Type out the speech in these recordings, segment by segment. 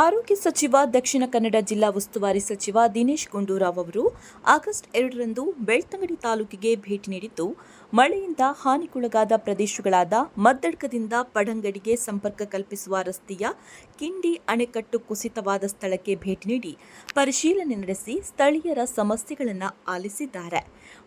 ಆರೋಗ್ಯ ಸಚಿವ, ದಕ್ಷಿಣ ಕನ್ನಡ ಜಿಲ್ಲಾ ಉಸ್ತುವಾರಿ ಸಚಿವ ದಿನೇಶ್ ಗುಂಡೂರಾವ್ ಅವರು ಆಗಸ್ಟ್ ಎರಡರಂದು ಬೆಳ್ತಂಗಡಿ ತಾಲೂಕಿಗೆ ಭೇಟಿ ನೀಡಿದ್ದು ಮಳೆಯಿಂದ ಹಾನಿಗೊಳಗಾದ ಪ್ರದೇಶಗಳಾದ ಮದ್ದಡ್ಕದಿಂದ ಪಡಂಗಡಿಗೆ ಸಂಪರ್ಕ ಕಲ್ಪಿಸುವ ರಸ್ತೆಯ ಕಿಂಡಿ ಅಣೆಕಟ್ಟು ಕುಸಿತವಾದ ಸ್ಥಳಕ್ಕೆ ಭೇಟಿ ನೀಡಿ ಪರಿಶೀಲನೆ ನಡೆಸಿ ಸ್ಥಳೀಯರ ಸಮಸ್ಯೆಗಳನ್ನು ಆಲಿಸಿದ್ದಾರೆ.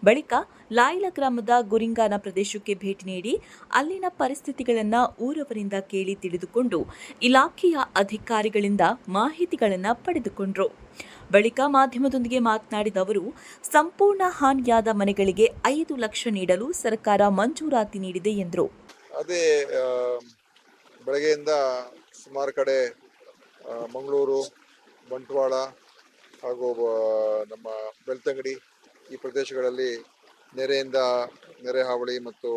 ಬಳಿಕ ಲಾಯ್ಲ ಗ್ರಾಮದ ಗುರಿಂಗಾನ ಪ್ರದೇಶಕ್ಕೆ ಭೇಟಿ ನೀಡಿ ಅಲ್ಲಿನ ಪರಿಸ್ಥಿತಿಗಳನ್ನು ಊರವರಿಂದ ಕೇಳಿ ತಿಳಿದುಕೊಂಡು ಇಲಾಖೆಯ ಅಧಿಕಾರಿಗಳಿಂದ ಮಾಹಿತಿಗಳನ್ನು ಪಡೆದುಕೊಂಡರು. ಬಳಿಕ ಮಾಧ್ಯಮದೊಂದಿಗೆ ಮಾತನಾಡಿದ ಅವರು, ಸಂಪೂರ್ಣ ಹಾನಿಯಾದ ಮನೆಗಳಿಗೆ ಐದು ಲಕ್ಷ ನೀಡಲು ಸರ್ಕಾರ ಮಂಜೂರಾತಿ ನೀಡಿದೆ ಎಂದರು. ಅದೇ ಬೆಳಗ್ಗೆಯಿಂದ ಸುಮಾರು ಕಡೆ ಮಂಗಳೂರು, ಬಂಟ್ವಾಳ ಹಾಗೂ ನಮ್ಮ ಬೆಳ್ತಂಗಡಿ ಈ ಪ್ರದೇಶಗಳಲ್ಲಿ ನೆರೆಯಿಂದ ನೆರೆ ಹಾವಳಿ ಮತ್ತು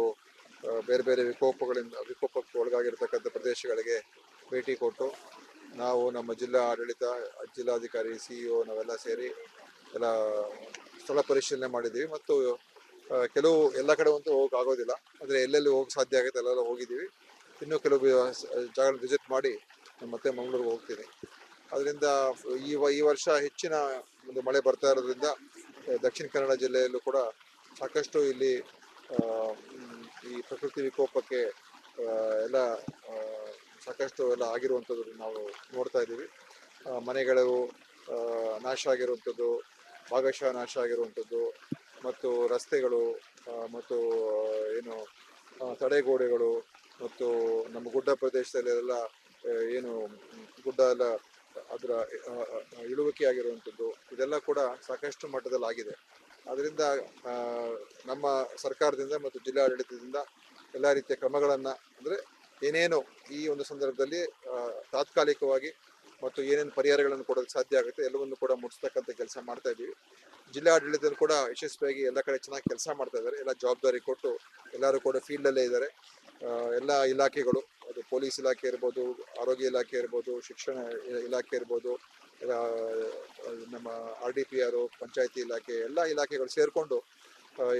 ಬೇರೆ ಬೇರೆ ವಿಕೋಪಗಳಿಂದ, ವಿಕೋಪಕ್ಕೆ ಒಳಗಾಗಿರ್ತಕ್ಕಂಥ ಪ್ರದೇಶಗಳಿಗೆ ಭೇಟಿ ಕೊಟ್ಟು ನಾವು ನಮ್ಮ ಜಿಲ್ಲಾ ಆಡಳಿತ, ಜಿಲ್ಲಾಧಿಕಾರಿ ಸಿ ಇ ನಾವೆಲ್ಲ ಸೇರಿ ಎಲ್ಲ ಸ್ಥಳ ಪರಿಶೀಲನೆ ಮಾಡಿದ್ದೀವಿ ಮತ್ತು ಕೆಲವು ಎಲ್ಲ ಕಡೆ ಅಂತೂ ಹೋಗಕ್ಕೆ ಆಗೋದಿಲ್ಲ. ಆದರೆ ಎಲ್ಲೆಲ್ಲಿ ಹೋಗಕ್ಕೆ ಸಾಧ್ಯ ಆಗುತ್ತೆ ಅಲ್ಲೆಲ್ಲ ಹೋಗಿದ್ದೀವಿ. ಇನ್ನೂ ಕೆಲವು ಜಾಗ ವಿಸಿಟ್ ಮಾಡಿ ಮತ್ತೆ ಮಂಗಳೂರಿಗೆ ಹೋಗ್ತೀನಿ. ಅದರಿಂದ ಈ ಈ ವರ್ಷ ಹೆಚ್ಚಿನ ಒಂದು ಮಳೆ ಬರ್ತಾ ಇರೋದ್ರಿಂದ, ದಕ್ಷಿಣ ಕನ್ನಡ ಜಿಲ್ಲೆಯಲ್ಲೂ ಕೂಡ ಸಾಕಷ್ಟು ಇಲ್ಲಿ ಈ ಪ್ರಕೃತಿ ವಿಕೋಪಕ್ಕೆ ಎಲ್ಲ ಸಾಕಷ್ಟು ಎಲ್ಲ ಆಗಿರುವಂಥದ್ದು ನಾವು ನೋಡ್ತಾ ಇದ್ದೀವಿ. ಮನೆಗಳು ನಾಶ ಆಗಿರುವಂಥದ್ದು, ಭಾಗಶಃ ನಾಶ ಆಗಿರುವಂಥದ್ದು, ಮತ್ತು ರಸ್ತೆಗಳು ಮತ್ತು ಏನು ತಡೆಗೋಡೆಗಳು, ಮತ್ತು ನಮ್ಮ ಗುಡ್ಡ ಪ್ರದೇಶದಲ್ಲಿ ಎಲ್ಲ ಏನು, ಗುಡ್ಡ ಎಲ್ಲ ಅದರ ಇಳುವಿಕೆ ಆಗಿರುವಂಥದ್ದು, ಇದೆಲ್ಲ ಕೂಡ ಸಾಕಷ್ಟು ಮಟ್ಟದಲ್ಲಿ ಆಗಿದೆ. ಅದರಿಂದ ನಮ್ಮ ಸರ್ಕಾರದಿಂದ ಮತ್ತು ಜಿಲ್ಲಾಡಳಿತದಿಂದ ಎಲ್ಲ ರೀತಿಯ ಕ್ರಮಗಳನ್ನು, ಅಂದರೆ ಏನೇನು ಈ ಒಂದು ಸಂದರ್ಭದಲ್ಲಿ ತಾತ್ಕಾಲಿಕವಾಗಿ ಮತ್ತು ಏನೇನು ಪರಿಹಾರಗಳನ್ನು ಕೊಡಲು ಸಾಧ್ಯ ಆಗುತ್ತೆ ಎಲ್ಲವನ್ನು ಕೂಡ ಮುಟ್ಟಿಸ್ತಕ್ಕಂಥ ಕೆಲಸ ಮಾಡ್ತಾ ಇದ್ದೀವಿ. ಜಿಲ್ಲಾಡಳಿತ ಕೂಡ ಯಶಸ್ವಿಯಾಗಿ ಎಲ್ಲ ಕಡೆ ಚೆನ್ನಾಗಿ ಕೆಲಸ ಮಾಡ್ತಾ ಇದ್ದಾರೆ. ಎಲ್ಲ ಜವಾಬ್ದಾರಿ ಕೊಟ್ಟು ಎಲ್ಲರೂ ಕೂಡ ಫೀಲ್ಡಲ್ಲೇ ಇದ್ದಾರೆ. ಎಲ್ಲ ಇಲಾಖೆಗಳು, ಅದು ಪೊಲೀಸ್ ಇಲಾಖೆ ಇರ್ಬೋದು, ಆರೋಗ್ಯ ಇಲಾಖೆ ಇರ್ಬೋದು, ಶಿಕ್ಷಣ ಇಲಾಖೆ ಇರ್ಬೋದು ನಮ್ಮ ಆರ್ ಡಿ ಪಿ ಆರು ಪಂಚಾಯತಿ ಇಲಾಖೆ, ಎಲ್ಲ ಇಲಾಖೆಗಳು ಸೇರಿಕೊಂಡು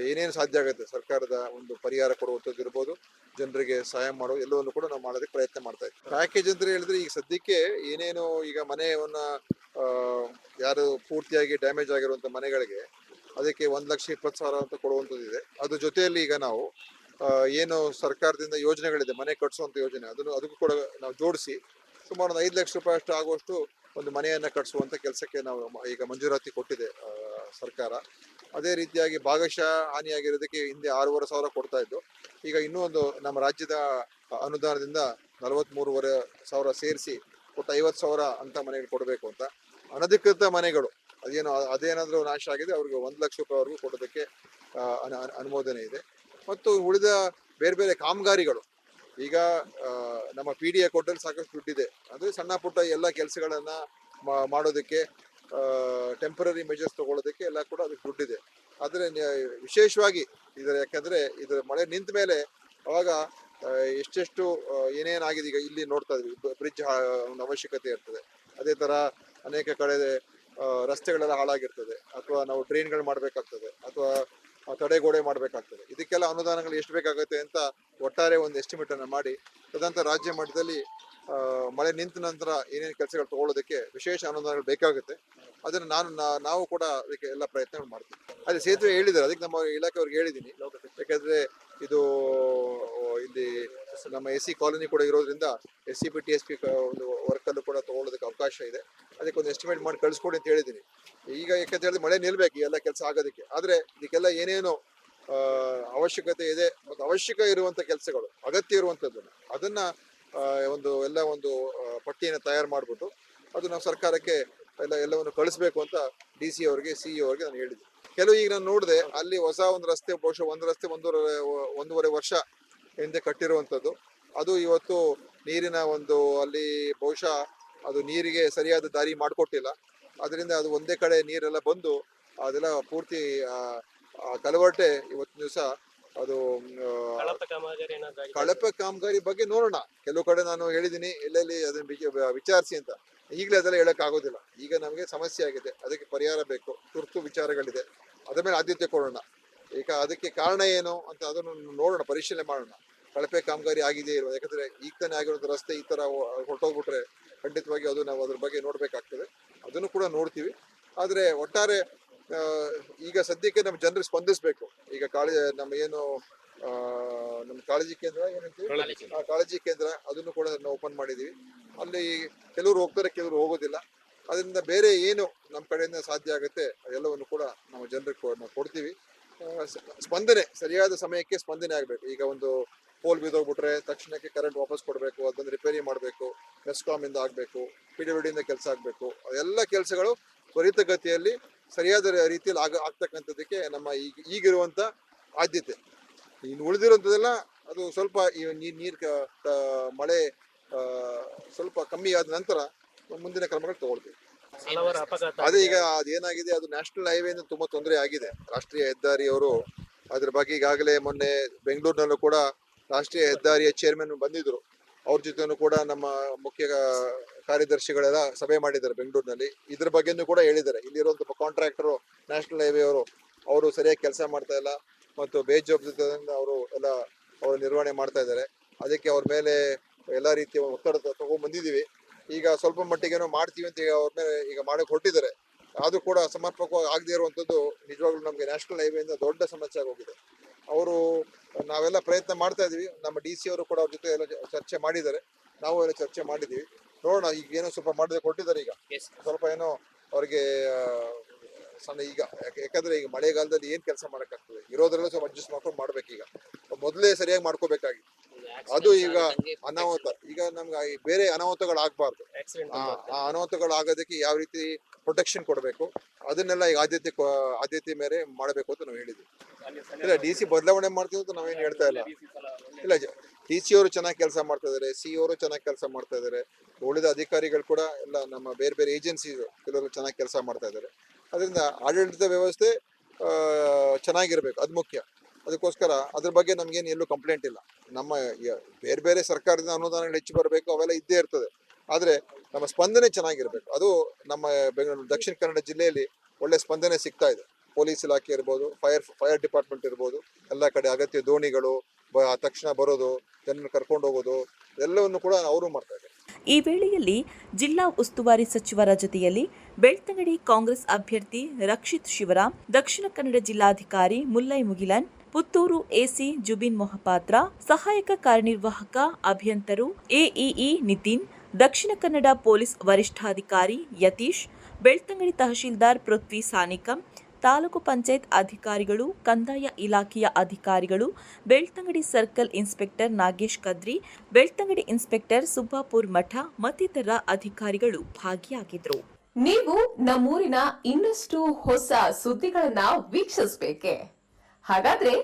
ಏನೇನು ಸಾಧ್ಯ ಆಗುತ್ತೆ? ಸರ್ಕಾರದ ಒಂದು ಪರಿಹಾರ ಕೊಡುವಂಥದ್ದು ಇರ್ಬೋದು, ಜನರಿಗೆ ಸಹಾಯ ಮಾಡೋ ಎಲ್ಲವನ್ನು ಕೂಡ ನಾವು ಮಾಡೋದಕ್ಕೆ ಪ್ರಯತ್ನ ಮಾಡ್ತಾ ಇದ್ದೀವಿ. ಪ್ಯಾಕೇಜ್ ಅಂತ ಹೇಳಿದ್ರೆ ಈಗ ಸದ್ಯಕ್ಕೆ ಏನೇನು ಈಗ ಮನೆಯನ್ನ ಯಾರು ಪೂರ್ತಿಯಾಗಿ ಡ್ಯಾಮೇಜ್ ಆಗಿರುವಂಥ ಮನೆಗಳಿಗೆ ಅದಕ್ಕೆ ಒಂದು ಲಕ್ಷ ಇಪ್ಪತ್ತು ಸಾವಿರ ಅಂತ ಕೊಡುವಂಥದ್ದು ಇದೆ. ಅದ್ರ ಜೊತೆಯಲ್ಲಿ ಈಗ ನಾವು ಏನು ಸರ್ಕಾರದಿಂದ ಯೋಜನೆಗಳಿದೆ, ಮನೆ ಕಟ್ಸುವಂಥ ಯೋಜನೆ, ಅದನ್ನು ಅದಕ್ಕೂ ಕೂಡ ನಾವು ಜೋಡಿಸಿ ಸುಮಾರು ಒಂದು ಐದು ಲಕ್ಷ ರೂಪಾಯಿ ಅಷ್ಟು ಆಗುವಷ್ಟು ಒಂದು ಮನೆಯನ್ನು ಕಟ್ಸುವಂಥ ಕೆಲಸಕ್ಕೆ ನಾವು ಈಗ ಮಂಜೂರಾತಿ ಕೊಟ್ಟಿದೆ ಸರ್ಕಾರ. ಅದೇ ರೀತಿಯಾಗಿ ಭಾಗಶಃ ಹಾನಿಯಾಗಿರೋದಕ್ಕೆ ಹಿಂದೆ ಆರೂವರೆ ಸಾವಿರ ಕೊಡ್ತಾ ಇದ್ದು, ಈಗ ಇನ್ನೂ ಒಂದು ನಮ್ಮ ರಾಜ್ಯದ ಅನುದಾನದಿಂದ ನಲವತ್ತ್ಮೂರುವರೆ ಸಾವಿರ ಸೇರಿಸಿ ಒಟ್ಟು ಐವತ್ತು ಸಾವಿರ ಅಂತ ಮನೆಗಳು ಕೊಡಬೇಕು ಅಂತ. ಅನಧಿಕೃತ ಮನೆಗಳು, ಅದೇನು, ಅದೇನಾದರೂ ನಾಶ ಆಗಿದೆ, ಅವ್ರಿಗೆ ಒಂದು ಲಕ್ಷ ರೂಪಾಯಿವರೆಗೂ ಕೊಡೋದಕ್ಕೆ ಅನುಮೋದನೆ ಇದೆ. ಮತ್ತು ಉಳಿದ ಬೇರೆ ಬೇರೆ ಕಾಮಗಾರಿಗಳು, ಈಗ ನಮ್ಮ ಪಿ ಡಿ ಎ ಕೊಟ್ಟಲ್ಲಿ ಸಾಕಷ್ಟು ದುಡ್ಡಿದೆ. ಅಂದರೆ ಸಣ್ಣ ಪುಟ್ಟ ಎಲ್ಲ ಕೆಲಸಗಳನ್ನು ಮಾಡೋದಕ್ಕೆ ಟೆಂಪರರಿ ಮೆಜರ್ಸ್ ತಗೊಳ್ಳೋದಕ್ಕೆ ಎಲ್ಲ ಕೂಡ ಅದಕ್ಕೆ ದುಡ್ಡಿದೆ. ಆದರೆ ವಿಶೇಷವಾಗಿ ಇದರ, ಯಾಕಂದ್ರೆ ಇದರ ಮಳೆ ನಿಂತ ಮೇಲೆ ಅವಾಗ ಎಷ್ಟೆಷ್ಟು ಏನೇನಾಗಿದೆ ಈಗ ಇಲ್ಲಿ ನೋಡ್ತಾ ಇದ್ವಿ. ಬ್ರಿಡ್ಜ್ ಒಂದು ಅವಶ್ಯಕತೆ ಇರ್ತದೆ. ಅದೇ ತರ ಅನೇಕ ಕಡೆ ರಸ್ತೆಗಳೆಲ್ಲ ಹಾಳಾಗಿರ್ತದೆ. ಅಥವಾ ನಾವು ಟ್ರೈನ್ಗಳು ಮಾಡಬೇಕಾಗ್ತದೆ. ಅಥವಾ ತಡೆಗೋಡೆ ಮಾಡಬೇಕಾಗ್ತದೆ. ಇದಕ್ಕೆಲ್ಲ ಅನುದಾನಗಳು ಎಷ್ಟು ಬೇಕಾಗುತ್ತೆ ಅಂತ ಒಟ್ಟಾರೆ ಒಂದು ಎಸ್ಟಿಮೇಟ್ ಅನ್ನ ಮಾಡಿ ತದಂತರ ರಾಜ್ಯ ಮಟ್ಟದಲ್ಲಿ ಮಳೆ ನಿಂತ ನಂತರ ಏನೇನು ಕೆಲಸಗಳು ತಗೊಳ್ಳೋದಕ್ಕೆ ವಿಶೇಷ ಅನುದಾನಗಳು ಬೇಕಾಗುತ್ತೆ. ಅದನ್ನು ನಾನು ನಾವು ಕೂಡ ಅದಕ್ಕೆ ಎಲ್ಲ ಪ್ರಯತ್ನಗಳು ಮಾಡ್ತೀವಿ. ಅದೇ ಸೇತುವೆ ಹೇಳಿದ್ದಾರೆ ಅದಕ್ಕೆ ನಮ್ಮ ಇಲಾಖೆಯವ್ರಿಗೆ ಹೇಳಿದ್ದೀನಿ ಯಾಕೆಂದರೆ ಇದು ಇಲ್ಲಿ ನಮ್ಮ ಎಸ್ ಸಿ ಕಾಲೋನಿ ಕೂಡ ಇರೋದ್ರಿಂದ S C B, T S P ಒಂದು ವರ್ಕಲ್ಲೂ ಕೂಡ ತಗೊಳ್ಳೋದಕ್ಕೆ ಅವಕಾಶ ಇದೆ. ಅದಕ್ಕೆ ಒಂದು ಎಸ್ಟಿಮೇಟ್ ಮಾಡಿ ಕಳಿಸ್ಕೊಡಿ ಅಂತ ಹೇಳಿದ್ದೀನಿ ಈಗ ಯಾಕಂತ ಹೇಳಿದ್ರೆ ಮಳೆ ನಿಲ್ಲಬೇಕು ಎಲ್ಲ ಕೆಲಸ ಆಗೋದಕ್ಕೆ. ಆದರೆ ಇದಕ್ಕೆಲ್ಲ ಏನೇನು ಅವಶ್ಯಕತೆ ಇದೆ. ಮತ್ತು ಅವಶ್ಯಕ ಇರುವಂಥ ಕೆಲಸಗಳು, ಅಗತ್ಯ ಇರುವಂಥದ್ದನ್ನು ಅದನ್ನ ಒಂದು ಎಲ್ಲ ಒಂದು ಪಟ್ಟಿಯನ್ನು ತಯಾರು ಮಾಡಿಬಿಟ್ಟು ಅದು ನಾವು ಸರ್ಕಾರಕ್ಕೆ ಎಲ್ಲ, ಎಲ್ಲವನ್ನು ಕಳಿಸ್ಬೇಕು ಅಂತ ಡಿ ಸಿ ಅವರಿಗೆ ಇ ಅವರಿಗೆ ನಾನು ಹೇಳಿದೆ ಕೆಲವು ಈಗ ನಾನು ನೋಡಿದೆ, ಅಲ್ಲಿ ಹೊಸ ಒಂದು ರಸ್ತೆ, ಬಹುಶಃ ಒಂದು ರಸ್ತೆ ಒಂದೂವರೆ ಒಂದೂವರೆ ವರ್ಷ ಹಿಂದೆ ಕಟ್ಟಿರುವಂಥದ್ದು. ಅದು ಇವತ್ತು ನೀರಿನ ಒಂದು, ಅಲ್ಲಿ ಬಹುಶಃ ಅದು ನೀರಿಗೆ ಸರಿಯಾದ ದಾರಿ ಮಾಡಿಕೊಟ್ಟಿಲ್ಲ. ಅದರಿಂದ ಅದು ಒಂದೇ ಕಡೆ ನೀರೆಲ್ಲ ಬಂದು ಅದೆಲ್ಲ ಪೂರ್ತಿ ಕಲವಟೆ ಇವತ್ತಿನ ದಿವಸ ಅದು ಕಳಪೆ ಕಾಮಗಾರಿ ಬಗ್ಗೆ ನೋಡೋಣ. ಕೆಲವು ಕಡೆ ನಾನು ಹೇಳಿದ್ದೀನಿ ಎಲ್ಲೆಲ್ಲಿ ಅದನ್ನ ವಿಚ- ವಿಚಾರಿಸಿ ಅಂತ. ಈಗಲೇ ಅದೆಲ್ಲ ಹೇಳಕ್ ಆಗೋದಿಲ್ಲ. ಈಗ ನಮಗೆ ಸಮಸ್ಯೆ ಆಗಿದೆ. ಅದಕ್ಕೆ ಪರಿಹಾರ ಬೇಕು. ತುರ್ತು ವಿಚಾರಗಳಿದೆ. ಅದ ಮೇಲೆ ಆದ್ಯತೆ ಕೊಡೋಣ. ಈಗ ಅದಕ್ಕೆ ಕಾರಣ ಏನು ಅಂತ ಅದನ್ನು ನೋಡೋಣ ಪರಿಶೀಲನೆ ಮಾಡೋಣ. ಕಳಪೆ ಕಾಮಗಾರಿ ಆಗಿದೆ ಇರುವ ಯಾಕಂದ್ರೆ ಈಗ ತಾನೇ ಆಗಿರೋದು ರಸ್ತೆ ಈ ತರ ಹೊರಟೋಗ್ಬಿಟ್ರೆ ಖಂಡಿತವಾಗಿ ಅದು ನಾವು ಅದ್ರ ಬಗ್ಗೆ ನೋಡ್ಬೇಕಾಗ್ತದೆ. ಅದನ್ನು ಕೂಡ ನೋಡ್ತೀವಿ. ಆದ್ರೆ ಒಟ್ಟಾರೆ ಈಗ ಸದ್ಯಕ್ಕೆ ನಮ್ಮ ಜನರಿಗೆ ಸ್ಪಂದಿಸಬೇಕು. ಈಗ ಕಾಳಜಿ ನಮ್ಮ ಏನು ಆ, ನಮ್ಮ ಕಾಳಜಿ ಕೇಂದ್ರ ಏನಂತೀವಿ? ಆ, ಕಾಳಜಿ ಕೇಂದ್ರ ಅದನ್ನು ಕೂಡ ನಾವು ಓಪನ್ ಮಾಡಿದ್ದೀವಿ ಅಲ್ಲಿ ಕೆಲವರು ಹೋಗ್ತಾರೆ ಕೆಲವರು ಹೋಗೋದಿಲ್ಲ. ಅದರಿಂದ ಬೇರೆ ಏನು ನಮ್ಮ ಕಡೆಯಿಂದ ಸಾಧ್ಯ ಆಗುತ್ತೆ ಅದೆಲ್ಲವನ್ನು ಕೂಡ ನಾವು ಜನರಿಗೆ ನಾವು ಕೊಡ್ತೀವಿ. ಆ, ಸ್ಪಂದನೆ ಸರಿಯಾದ ಸಮಯಕ್ಕೆ ಸ್ಪಂದನೆ ಆಗಬೇಕು. ಈಗ ಒಂದು ಪೋಲ್ ಬಿದ್ದೋಗ್ಬಿಟ್ರೆ ತಕ್ಷಣಕ್ಕೆ ಕರೆಂಟ್ ವಾಪಸ್ ಕೊಡಬೇಕು ಅದನ್ನು ರಿಪೇರಿ ಮಾಡಬೇಕು ಮೆಸ್ಕಾಮ್ ಇಂದ ಆಗಬೇಕು ಪಿ ಡಿ ಇಂದ ಕೆಲಸ ಆಗಬೇಕು. ಅದೆಲ್ಲ ಕೆಲಸಗಳು ತ್ವರಿತಗತಿಯಲ್ಲಿ ಸರಿಯಾದ ರೀತಿಯಲ್ಲಿ ಆಗ ಆಗ್ತಕ್ಕಂಥದ್ದಕ್ಕೆ ನಮ್ಮ ಈಗ ಈಗಿರುವಂಥ ಆದ್ಯತೆ. ಇನ್ನು ಉಳಿದಿರುವಂಥದ್ದೆಲ್ಲ ಅದು ಸ್ವಲ್ಪ ಈ ನೀರು ನೀರು ಮಳೆ ಸ್ವಲ್ಪ ಕಮ್ಮಿ ಆದ ನಂತರ ಮುಂದಿನ ಕ್ರಮಗಳು ತಗೊಳ್ತೀವಿ. ಅದೇ ಈಗ ಅದೇನಾಗಿದೆ ಅದು ನ್ಯಾಷನಲ್ ಹೈವೇ ಇಂದ ತುಂಬಾ ತೊಂದರೆ ಆಗಿದೆ. ರಾಷ್ಟ್ರೀಯ ಹೆದ್ದಾರಿಯವರು ಅದ್ರ ಬಗ್ಗೆ ಈಗಾಗಲೇ ಮೊನ್ನೆ ಬೆಂಗಳೂರಿನಲ್ಲೂ ಕೂಡ ರಾಷ್ಟ್ರೀಯ ಹೆದ್ದಾರಿಯ ಚೇರ್ಮನ್ ಬಂದಿದ್ರು. ಅವ್ರ ಜೊತೆನೂ ಕೂಡ ನಮ್ಮ ಮುಖ್ಯ ಕಾರ್ಯದರ್ಶಿಗಳೆಲ್ಲ ಸಭೆ ಮಾಡಿದ್ದಾರೆ ಬೆಂಗಳೂರಿನಲ್ಲಿ. ಇದ್ರ ಬಗ್ಗೆನೂ ಕೂಡ ಹೇಳಿದ್ದಾರೆ. ಇಲ್ಲಿರುವಂತ ಕಾಂಟ್ರಾಕ್ಟರು ನ್ಯಾಷನಲ್ ಹೈವೇ ಅವರು ಅವರು ಸರಿಯಾಗಿ ಕೆಲಸ ಮಾಡ್ತಾ ಇಲ್ಲ ಮತ್ತು ಬೇಜವಾಬ್ದಾರಿಯಿಂದ ಅವರು ಎಲ್ಲ ಅವರು ನಿರ್ವಹಣೆ ಮಾಡ್ತಾ ಇದ್ದಾರೆ. ಅದಕ್ಕೆ ಅವ್ರ ಮೇಲೆ ಎಲ್ಲ ರೀತಿಯ ಒತ್ತಡ ತಗೊಂಡ್ಬಂದಿದ್ದೀವಿ. ಈಗ ಸ್ವಲ್ಪ ಮಟ್ಟಿಗೇನೋ ಮಾಡ್ತೀವಿ ಅಂತ ಈಗ ಅವ್ರ ಮೇಲೆ ಈಗ ಮಾಡಕ್ಕೆ ಹೊರಟಿದ್ದಾರೆ. ಅದು ಕೂಡ ಸಮರ್ಪಕವಾಗಿ ಆಗದೇ ಇರುವಂಥದ್ದು ನಿಜವಾಗ್ಲೂ ನಮಗೆ ನ್ಯಾಷನಲ್ ಹೈವೇಯಿಂದ ದೊಡ್ಡ ಸಮಸ್ಯೆ ಆಗೋಗಿದೆ. ಅವರು ನಾವೆಲ್ಲ ಪ್ರಯತ್ನ ಮಾಡ್ತಾ ಇದೀವಿ ನಮ್ಮ ಡಿ ಸಿ ಅವರು ಕೂಡ ಅವ್ರ ಜೊತೆ ಎಲ್ಲ ಚರ್ಚೆ ಮಾಡಿದ್ದಾರೆ. ನಾವು ಎಲ್ಲ ಚರ್ಚೆ ಮಾಡಿದ್ದೀವಿ. ನೋಡೋಣ ಈಗ ಏನೋ ಸ್ವಲ್ಪ ಮಾಡಿದ್ರೆ ಕೊಟ್ಟಿದ್ದಾರೆ ಈಗ. ಸ್ವಲ್ಪ ಏನೋ ಅವ್ರಿಗೆ ಸಣ್ಣ ಈಗ ಯಾಕೆ- ಯಾಕಂದ್ರೆ ಈಗ ಮಳೆಗಾಲದಲ್ಲಿ ಏನ್ ಕೆಲಸ ಮಾಡಕ್ಕಾಗ್ತದೆ? ಇರೋದ್ರಲ್ಲ ಸ್ವಲ್ಪ ಅಡ್ಜಸ್ಟ್ ಮಾಡ್ಕೊಂಡು ಮಾಡ್ಬೇಕು ಈಗ ಮೊದಲೇ ಸರಿಯಾಗಿ ಮಾಡ್ಕೋಬೇಕಾಗಿತ್ತು ಅದು ಈಗ ಅನಾಹುತ. ಈಗ ನಮ್ಗೆ ಬೇರೆ ಅನಾಹುತಗಳು ಆಗ್ಬಾರ್ದು. ಆ ಅನಾಹುತಗಳು ಆಗೋದಕ್ಕೆ ಯಾವ ರೀತಿ ಪ್ರೊಟೆಕ್ಷನ್ ಕೊಡಬೇಕು? ಅದನ್ನೆಲ್ಲ ಈಗ ಆದ್ಯತೆ ಆದ್ಯತೆ ಮೇಲೆ ಮಾಡಬೇಕು ಅಂತ ನಾವು ಹೇಳಿದ್ವಿ ಇಲ್ಲ ಡಿ ಸಿ ಬದಲಾವಣೆ ಮಾಡ್ತೀವಿ ಅಂತ ನಾವೇನು ಹೇಳ್ತಾ ಇಲ್ಲ. ಇಲ್ಲ ಡಿ ಸಿ ಅವರು ಚೆನ್ನಾಗಿ ಕೆಲಸ ಮಾಡ್ತಾ ಇದ್ದಾರೆ ಸಿ ಅವರು ಚೆನ್ನಾಗಿ ಕೆಲಸ ಮಾಡ್ತಾ ಇದ್ದಾರೆ ಉಳಿದ ಅಧಿಕಾರಿಗಳು ಕೂಡ ಎಲ್ಲ ನಮ್ಮ ಬೇರೆ ಬೇರೆ ಏಜೆನ್ಸಿಗಳು ಕೆಲವರು ಚೆನ್ನಾಗಿ ಕೆಲಸ ಮಾಡ್ತಾ ಇದ್ದಾರೆ ಅದರಿಂದ ಆಡಳಿತ ವ್ಯವಸ್ಥೆ ಚೆನ್ನಾಗಿರ್ಬೇಕು, ಅದು ಮುಖ್ಯ. ಅದಕ್ಕೋಸ್ಕರ ಅದ್ರ ಬಗ್ಗೆ ನಮ್ಗೇನು ಎಲ್ಲೂ ಕಂಪ್ಲೇಂಟ್ ಇಲ್ಲ. ನಮ್ಮ ಬೇರೆ ಬೇರೆ ಸರ್ಕಾರದಿಂದ ಅನುದಾನಗಳು ಹೆಚ್ಚು ಬರಬೇಕು, ಅವೆಲ್ಲ ಇದ್ದೇ ಇರ್ತದೆ. ಆದರೆ ನಮ್ಮ ಸ್ಪಂದನೆ ಚೆನ್ನಾಗಿರ್ಬೇಕು. ಅದು ನಮ್ಮ ಬೆಂಗಳೂರು, ದಕ್ಷಿಣ ಕನ್ನಡ ಜಿಲ್ಲೆಯಲ್ಲಿ ಒಳ್ಳೆ ಸ್ಪಂದನೆ ಸಿಗ್ತಾ ಇದೆ. ಪೊಲೀಸ್ ಇಲಾಖೆ ಇರ್ಬೋದು, ಫೈರ್ ಫೈರ್ ಡಿಪಾರ್ಟ್ಮೆಂಟ್ ಇರ್ಬೋದು, ಎಲ್ಲ ಕಡೆ ಅಗತ್ಯ ದೋಣಿಗಳು ತಕ್ಷಣ ಬರೋದು, ಜನರನ್ನು ಕರ್ಕೊಂಡು ಹೋಗೋದು, ಎಲ್ಲವನ್ನು ಕೂಡ ಅವರು ಮಾಡ್ತಾ ಈ ವೇಳೆಯಲ್ಲಿ ಜಿಲ್ಲಾ ಉಸ್ತುವಾರಿ ಸಚಿವರ ಜೊತೆಯಲ್ಲಿ ಬೆಳ್ತಂಗಡಿ ಕಾಂಗ್ರೆಸ್ ಅಭ್ಯರ್ಥಿ ರಕ್ಷಿತ್ ಶಿವರಾಮ್, ದಕ್ಷಿಣ ಕನ್ನಡ ಜಿಲ್ಲಾಧಿಕಾರಿ ಮುಲ್ಲೈ ಮುಗಿಲನ್, ಪುತ್ತೂರು ಎಸಿ ಜುಬಿನ್ ಮೊಹಪಾತ್ರ, ಸಹಾಯಕ ಕಾರ್ಯನಿರ್ವಾಹಕ ಅಭಿಯಂತರು ಎಇಇ ನಿತಿನ್, ದಕ್ಷಿಣ ಕನ್ನಡ ಪೊಲೀಸ್ ವರಿಷ್ಠಾಧಿಕಾರಿ ಯತೀಶ್, ಬೆಳ್ತಂಗಡಿ ತಹಶೀಲ್ದಾರ್ ಪೃಥ್ವಿ ಸಾನಿಕಂ ತಾಲೂಕು ಪಂಚಾಯತ್ ಅಧಿಕಾರಿಗಳು, ಕಂದಾಯ ಇಲಾಖೆಯ ಅಧಿಕಾರಿಗಳು, Belthangady circle inspector Nagesh Kadri, Belthangady inspector Subbapur Math ಮತ್ತಿತರ ಅಧಿಕಾರಿಗಳು ಭಾಗಿಯಾಗಿದ್ದರು ನೀವು ನಮ್ಮೂರಿನ ಇನ್ನಷ್ಟು ಹೊಸ ಸುದ್ದಿಗಳನ್ನ ವೀಕ್ಷಿಸಬೇಕೆ? ಹಾಗಾದ್ರೆ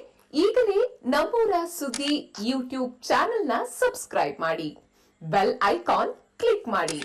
ಈಗಲೇ ನಮ್ಮೂರ ಸುದ್ದಿ ಯೂಟ್ಯೂಬ್ ಚಾನೆಲ್ನ ಸಬ್ಸ್ಕ್ರೈಬ್ ಮಾಡಿ, ಬೆಲ್ ಐಕಾನ್ ಕ್ಲಿಕ್ ಮಾಡಿ.